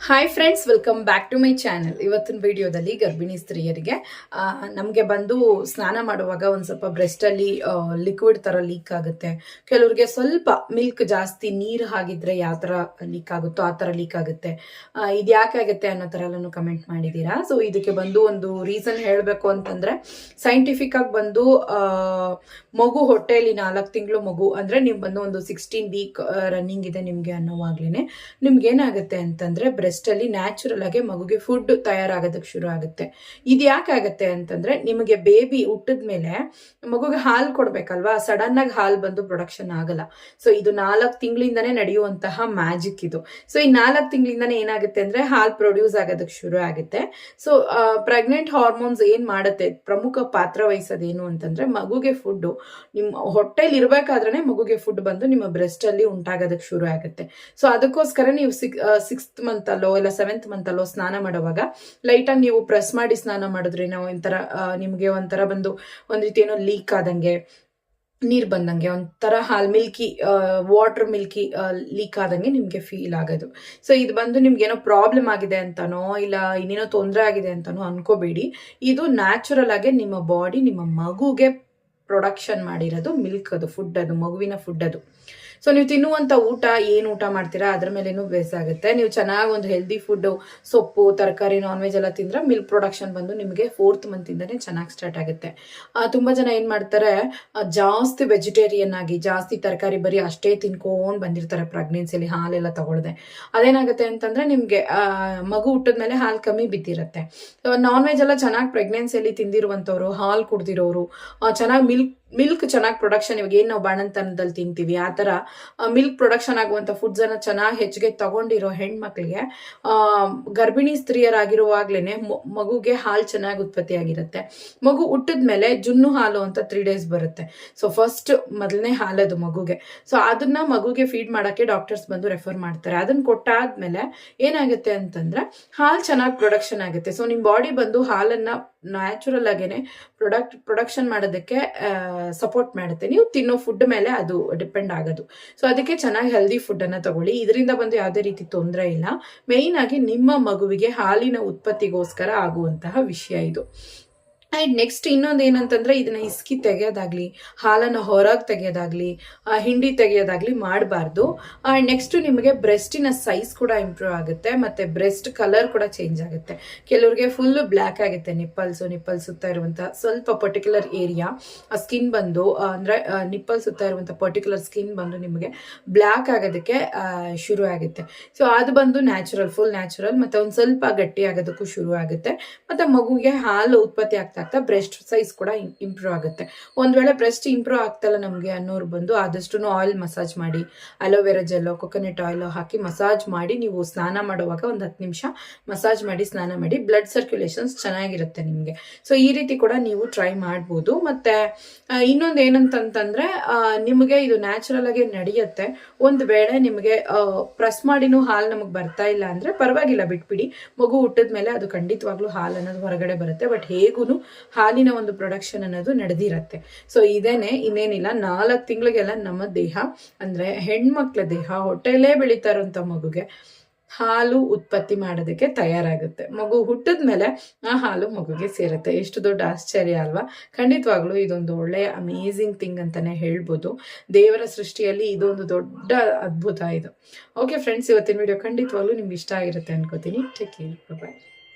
Hi friends welcome back to my channel ಇವತ್ತಿನ ವಿಡಿಯೋದಲ್ಲಿ ಗರ್ಭಿಣಿ ಸ್ತ್ರೀಯರಿಗೆ ನಮಗೆ ಬಂದು ಸ್ನಾನ ಮಾಡುವಾಗ ಒಂದು ಸ್ವಲ್ಪ ಬ್ರೆಸ್ಟಲ್ಲಿ ಲಿಕ್ವಿಡ್ ಥರ ಲೀಕ್ ಆಗುತ್ತೆ. ಕೆಲವ್ರಿಗೆ ಸ್ವಲ್ಪ ಮಿಲ್ಕ್ ಜಾಸ್ತಿ ನೀರು ಹಾಗಿದ್ರೆ ಯಾವ ಥರ ಲೀಕ್ ಆಗುತ್ತೋ ಆ ಥರ ಲೀಕ್ ಆಗುತ್ತೆ. ಇದು ಯಾಕೆ ಆಗುತ್ತೆ ಅನ್ನೋ ಥರ ಎಲ್ಲನೂ ಕಮೆಂಟ್ ಮಾಡಿದ್ದೀರಾ ಸೊ ಇದಕ್ಕೆ ಬಂದು ಒಂದು ರೀಸನ್ ಹೇಳಬೇಕು ಅಂತಂದರೆ ಸೈಂಟಿಫಿಕ್ ಆಗಿ ಬಂದು ಮಗು ಹೊಟ್ಟೆಯಲ್ಲಿ ನಾಲ್ಕು ತಿಂಗಳು ಮಗು ಅಂದರೆ ನೀವು ಬಂದು ಒಂದು ಸಿಕ್ಸ್ಟೀನ್ ವೀಕ್ ರನ್ನಿಂಗ್ ಇದೆ ನಿಮಗೆ ಅನ್ನೋವಾಗ್ಲೇ ನಿಮ್ಗೆ ಏನಾಗುತ್ತೆ ಅಂತಂದ್ರೆ ಅಲ್ಲಿ ನ್ಯಾಚುರಲ್ ಆಗಿ ಮಗುಗೆ ಫುಡ್ ತಯಾರಾಗೋದಕ್ಕೆ ಶುರು ಆಗುತ್ತೆ. ಇದು ಯಾಕೆ ಆಗುತ್ತೆ ಅಂತಂದ್ರೆ ನಿಮಗೆ ಬೇಬಿ ಹುಟ್ಟಿದ ಮೇಲೆ ಮಗುಗೆ ಹಾಲು ಕೊಡ್ಬೇಕಲ್ವಾ? ಸಡನ್ ಆಗಿ ಹಾಲು ಬಂದು ಪ್ರೊಡಕ್ಷನ್ ಆಗಲ್ಲ. ಸೊ ಇದು ನಾಲ್ಕು ತಿಂಗಳಿಂದನೇ ನಡೆಯುವಂತಹ ಮ್ಯಾಜಿಕ್ ಇದು. ಸೊ ಈ ನಾಲ್ಕು ತಿಂಗಳಿಂದನೇ ಏನಾಗುತ್ತೆ ಅಂದ್ರೆ ಹಾಲು ಪ್ರೊಡ್ಯೂಸ್ ಆಗೋದಕ್ಕೆ ಶುರು ಆಗುತ್ತೆ. ಸೊ ಪ್ರೆಗ್ನೆಂಟ್ ಹಾರ್ಮೋನ್ಸ್ ಏನ್ ಮಾಡುತ್ತೆ? ಪ್ರಮುಖ ಪಾತ್ರ ವಹಿಸೋದೇನು ಅಂತಂದ್ರೆ ಮಗುಗೆ ಫುಡ್ ನಿಮ್ಮ ಹೊಟ್ಟೆಲಿ ಇರ್ಬೇಕಾದ್ರೆ ಮಗುಗೆ ಫುಡ್ ಬಂದು ನಿಮ್ಮ ಬ್ರೆಸ್ಟ್ ಅಲ್ಲಿ ಉಂಟಾಗೋದಕ್ಕೆ ಶುರು ಆಗುತ್ತೆ. ಸೊ ಅದಕ್ಕೋಸ್ಕರ ನೀವು ಸಿಕ್ ಮಂತ್ ಅಲ್ಲೋ ಇಲ್ಲ ಸೆವೆಂತ್ ಮಂತ್ ಸ್ನಾನ ಮಾಡುವಾಗ ಲೈಟಾಗಿ ನೀವು ಪ್ರೆಸ್ ಮಾಡಿ ಸ್ನಾನ ಮಾಡಿದ್ರೆ ನಾವು ಒಂಥರ ನಿಮಗೆ ಒಂಥರ ಬಂದು ಒಂದ್ ರೀತಿ ಏನೋ ಲೀಕ್ ಆದಂಗೆ, ನೀರ್ ಬಂದಂಗೆ ಒಂಥರ ಹಾಲ್ ಮಿಲ್ಕಿ ವಾಟರ್ ಮಿಲ್ಕಿ ಲೀಕ್ ಆದಂಗೆ ನಿಮ್ಗೆ ಫೀಲ್ ಆಗೋದು. ಸೊ ಇದು ಬಂದು ನಿಮ್ಗೆ ಏನೋ ಪ್ರಾಬ್ಲಮ್ ಆಗಿದೆ ಅಂತನೋ, ಇಲ್ಲ ಇನ್ನೇನೋ ತೊಂದರೆ ಆಗಿದೆ ಅಂತನೋ ಅನ್ಕೋಬೇಡಿ. ಇದು ನ್ಯಾಚುರಲ್ ಆಗಿ ನಿಮ್ಮ ಬಾಡಿ ನಿಮ್ಮ ಮಗುಗೆ ಪ್ರೊಡಕ್ಷನ್ ಮಾಡಿರೋದು ಮಿಲ್ಕ್ ಅದು ಫುಡ್ ಅದು, ಮಗುವಿನ ಫುಡ್ ಅದು. ಸೊ ನೀವು ತಿನ್ನುವಂಥ ಊಟ ಏನು ಊಟ ಮಾಡ್ತೀರಾ? ಅದ್ರ ಮೇಲೇನು ಬೇಸ್ ಆಗುತ್ತೆ. ನೀವು ಚೆನ್ನಾಗಿ ಒಂದು ಹೆಲ್ದಿ ಫುಡ್ ಸೊಪ್ಪು, ತರಕಾರಿ ನಾನ್ ವೆಜ್ ಎಲ್ಲ ತಿಂದ್ರೆ ಮಿಲ್ಕ್ ಪ್ರೊಡಕ್ಷನ್ ಬಂದು ನಿಮಗೆ ಫೋರ್ತ್ ಮಂತಿಂದನೇ ಚೆನ್ನಾಗಿ ಸ್ಟಾರ್ಟ್ ಆಗುತ್ತೆ. ತುಂಬಾ ಜನ ಏನು ಮಾಡ್ತಾರೆ ಜಾಸ್ತಿ ವೆಜಿಟೇರಿಯನ್ ಆಗಿ, ಜಾಸ್ತಿ ತರಕಾರಿ ಬರೀ ಅಷ್ಟೇ ತಿನ್ಕೊಂಡು ಬಂದಿರ್ತಾರೆ ಪ್ರೆಗ್ನೆನ್ಸಿಲಿ ಹಾಲೆಲ್ಲ ತಗೊಳ್ದೆ. ಅದೇನಾಗುತ್ತೆ ಅಂತಂದ್ರೆ ನಿಮಗೆ ಮಗು ಹುಟ್ಟಿದ್ಮೇಲೆ ಹಾಲು ಕಮ್ಮಿ ಬಿದ್ದಿರತ್ತೆ. ನಾನ್ ವೆಜ್ ಎಲ್ಲ ಚೆನ್ನಾಗಿ ಪ್ರೆಗ್ನೆನ್ಸಿಯಲ್ಲಿ ತಿಂದಿರುವಂಥವ್ರು ಹಾಲು ಕುಡ್ದಿರೋರು ಚೆನ್ನಾಗಿ ಮಿಲ್ಕ್ ಮಿಲ್ಕ್ ಚೆನ್ನಾಗಿ ಪ್ರೊಡಕ್ಷನ್ ಇವಾಗ ಏನು ನಾವು ಬಾಣಂತನದಲ್ಲಿ ತಿಂತೀವಿ, ಆ ಥರ ಮಿಲ್ಕ್ ಪ್ರೊಡಕ್ಷನ್ ಆಗುವಂಥ ಫುಡ್ಸ್ ಅನ್ನ ಚೆನ್ನಾಗಿ ಹೆಚ್ಚಿಗೆ ತಗೊಂಡಿರೋ ಹೆಣ್ಮಕ್ಳಿಗೆ ಗರ್ಭಿಣಿ ಸ್ತ್ರೀಯರಾಗಿರುವಾಗ್ಲೇನೆ ಮ- ಮಗುಗೆ ಹಾಲು ಚೆನ್ನಾಗಿ ಉತ್ಪತ್ತಿ ಆಗಿರುತ್ತೆ. ಮಗು ಹುಟ್ಟಿದ ಮೇಲೆ ಜುನ್ನು ಹಾಲು ಅಂತ ತ್ರೀ ಡೇಸ್ ಬರುತ್ತೆ. ಸೊ ಫಸ್ಟ್ ಮೊದಲನೇ ಹಾಲದು ಮಗುಗೆ. ಸೊ ಅದನ್ನ ಮಗುಗೆ ಫೀಡ್ ಮಾಡೋಕ್ಕೆ ಡಾಕ್ಟರ್ಸ್ ಬಂದು ರೆಫರ್ ಮಾಡ್ತಾರೆ. ಅದನ್ನ ಕೊಟ್ಟಾದ್ಮೇಲೆ ಏನಾಗುತ್ತೆ ಅಂತಂದ್ರೆ, ಹಾಲು ಚೆನ್ನಾಗಿ ಪ್ರೊಡಕ್ಷನ್ ಆಗುತ್ತೆ. ಸೊ ನಿಮ್ಮ ಬಾಡಿ ಬಂದು ಹಾಲನ್ನ ನ್ಯಾಚುರಲ್ ಆಗೇನೆ ಪ್ರೊಡಕ್ಟ್ ಪ್ರೊಡಕ್ಷನ್ ಮಾಡೋದಕ್ಕೆ ಸಪೋರ್ಟ್ ಮಾಡುತ್ತೆ. ನೀವು ತಿನ್ನೋ ಫುಡ್ ಮೇಲೆ ಅದು ಡಿಪೆಂಡ್ ಆಗೋದು. ಸೊ ಅದಕ್ಕೆ ಚೆನ್ನಾಗಿ ಹೆಲ್ದಿ ಫುಡ್ ಅನ್ನ ತಗೊಳ್ಳಿ. ಇದರಿಂದ ಬಂದು ಯಾವುದೇ ರೀತಿ ತೊಂದರೆ ಇಲ್ಲ. ಮೇಯ್ನ್ ಆಗಿ ನಿಮ್ಮ ಮಗುವಿಗೆ ಹಾಲಿನ ಉತ್ಪತ್ತಿಗೋಸ್ಕರ ಆಗುವಂತಹ ವಿಷಯ ಇದು. ಆ್ಯಂಡ್ ನೆಕ್ಸ್ಟ್ ಇನ್ನೊಂದು ಏನಂತಂದ್ರೆ ಇದನ್ನ ಇಸ್ಕಿ ತೆಗೆಯೋದಾಗಲಿ, ಹಾಲನ್ನು ಹೊರಗೆ ತೆಗೆಯೋದಾಗ್ಲಿ ಹಿಂಡಿ ತೆಗೆಯೋದಾಗಲಿ ಮಾಡಬಾರ್ದು. ಆ್ಯಂಡ್ ನೆಕ್ಸ್ಟು ನಿಮಗೆ ಬ್ರೆಸ್ಟಿನ ಸೈಜ್ ಕೂಡ ಇಂಪ್ರೂವ್ ಆಗುತ್ತೆ, ಮತ್ತು ಬ್ರೆಸ್ಟ್ ಕಲರ್ ಕೂಡ ಚೇಂಜ್ ಆಗುತ್ತೆ. ಕೆಲವ್ರಿಗೆ ಫುಲ್ಲು ಬ್ಲ್ಯಾಕ್ ಆಗುತ್ತೆ ನಿಪ್ಪಲ್ಸು ನಿಪ್ಪಲ್ ಸುತ್ತ ಇರುವಂಥ ಸ್ವಲ್ಪ ಪರ್ಟಿಕ್ಯುಲರ್ ಏರಿಯಾ ಆ ಸ್ಕಿನ್ ಬಂದು ಅಂದರೆ ನಿಪ್ಪಲ್ ಸುತ್ತ ಇರುವಂಥ ಪರ್ಟಿಕ್ಯುಲರ್ ಸ್ಕಿನ್ ಬಂದು ನಿಮಗೆ ಬ್ಲ್ಯಾಕ್ ಆಗೋದಕ್ಕೆ ಶುರು ಆಗುತ್ತೆ. ಸೊ ಅದು ಬಂದು ನ್ಯಾಚುರಲ್ ಫುಲ್ ನ್ಯಾಚುರಲ್ ಮತ್ತು ಒಂದು ಸ್ವಲ್ಪ ಗಟ್ಟಿ ಆಗೋದಕ್ಕೂ ಶುರು ಆಗುತ್ತೆ. ಮತ್ತು ಮಗುಗೆ ಹಾಲು ಉತ್ಪತ್ತಿ ಆಗ್ತಾ ಆಗ್ತಾ ಬ್ರೆಸ್ಟ್ ಸೈಜ್ ಕೂಡ ಇಂಪ್ರೂವ್ ಆಗುತ್ತೆ. ಒಂದ್ ವೇಳೆ ಬ್ರೆಸ್ಟ್ ಇಂಪ್ರೂವ್ ಆಗ್ತಲ್ಲ ನಮಗೆ ಅನ್ನೋರು ಬಂದು ಆದಷ್ಟು ಆಯಿಲ್ ಮಸಾಜ್ ಮಾಡಿ, ಅಲೋವೆರಾ ಜೆಲ್ಲೋ, ಕೊಕೊನೆಟ್ ಆಯಿಲ್ ಹಾಕಿ ಮಸಾಜ್ ಮಾಡಿ ನೀವು ಸ್ನಾನ ಮಾಡುವಾಗ ಒಂದು ಹತ್ತು ನಿಮಿಷ ಮಸಾಜ್ ಮಾಡಿ, ಸ್ನಾನ ಮಾಡಿ ಬ್ಲಡ್ ಸರ್ಕ್ಯುಲೇಷನ್ಸ್ ಚೆನ್ನಾಗಿರುತ್ತೆ ನಿಮಗೆ. ಸೊ, ಈ ರೀತಿ ಕೂಡ ನೀವು ಟ್ರೈ ಮಾಡ್ಬೋದು. ಮತ್ತೆ ಇನ್ನೊಂದು ಏನಂತಂತಂದರೆ ನಿಮಗೆ ಇದು ನ್ಯಾಚುರಲ್ ಆಗಿ ನಡೆಯುತ್ತೆ. ಒಂದು ವೇಳೆ ನಿಮಗೆ ಪ್ರೆಸ್ ಮಾಡಿನೂ ಹಾಲು ನಮಗೆ ಬರ್ತಾ ಇಲ್ಲ ಅಂದ್ರೆ ಪರವಾಗಿಲ್ಲ, ಬಿಟ್ಬಿಡಿ. ಮಗು ಹುಟ್ಟಿದ ಮೇಲೆ ಅದು ಖಂಡಿತವಾಗ್ಲೂ ಹಾಲು ಅನ್ನೋದು ಹೊರಗಡೆ ಬರುತ್ತೆ. ಬಟ್ ಹೇಗೂ ಹಾಲಿನ ಒಂದು ಪ್ರೊಡಕ್ಷನ್ ಅನ್ನೋದು ನಡೆದಿರತ್ತೆ. ಸೊ ಇದೇನೆ ಇನ್ನೇನಿಲ್ಲ, ನಾಲ್ಕು ತಿಂಗಳಿಗೆಲ್ಲ ನಮ್ಮ ದೇಹ, ಅಂದ್ರೆ ಹೆಣ್ಮಕ್ಳ ದೇಹ, ಹೊಟ್ಟೆಲೇ ಬೆಳೀತಾ ಮಗುಗೆ ಹಾಲು ಉತ್ಪತ್ತಿ ಮಾಡೋದಕ್ಕೆ ತಯಾರಾಗುತ್ತೆ. ಮಗು ಹುಟ್ಟಿದ ಮೇಲೆ ಆ ಹಾಲು ಮಗುಗೆ ಸೇರುತ್ತೆ. ಎಷ್ಟು ದೊಡ್ಡ ಆಶ್ಚರ್ಯ ಅಲ್ವಾ? ಖಂಡಿತವಾಗ್ಲೂ ಇದೊಂದು ಒಳ್ಳೆಯ ಅಮೇಝಿಂಗ್ ಥಿಂಗ್ ಅಂತಾನೆ ಹೇಳ್ಬೋದು. ದೇವರ ಸೃಷ್ಟಿಯಲ್ಲಿ ಇದೊಂದು ದೊಡ್ಡ ಅದ್ಭುತ ಇದು. ಓಕೆ ಫ್ರೆಂಡ್ಸ್ ಇವತ್ತಿನ ವಿಡಿಯೋ ಖಂಡಿತವಾಗ್ಲೂ ನಿಮ್ಗೆ ಇಷ್ಟ ಆಗಿರುತ್ತೆ ಅನ್ಕೋತೀನಿ. Take care bye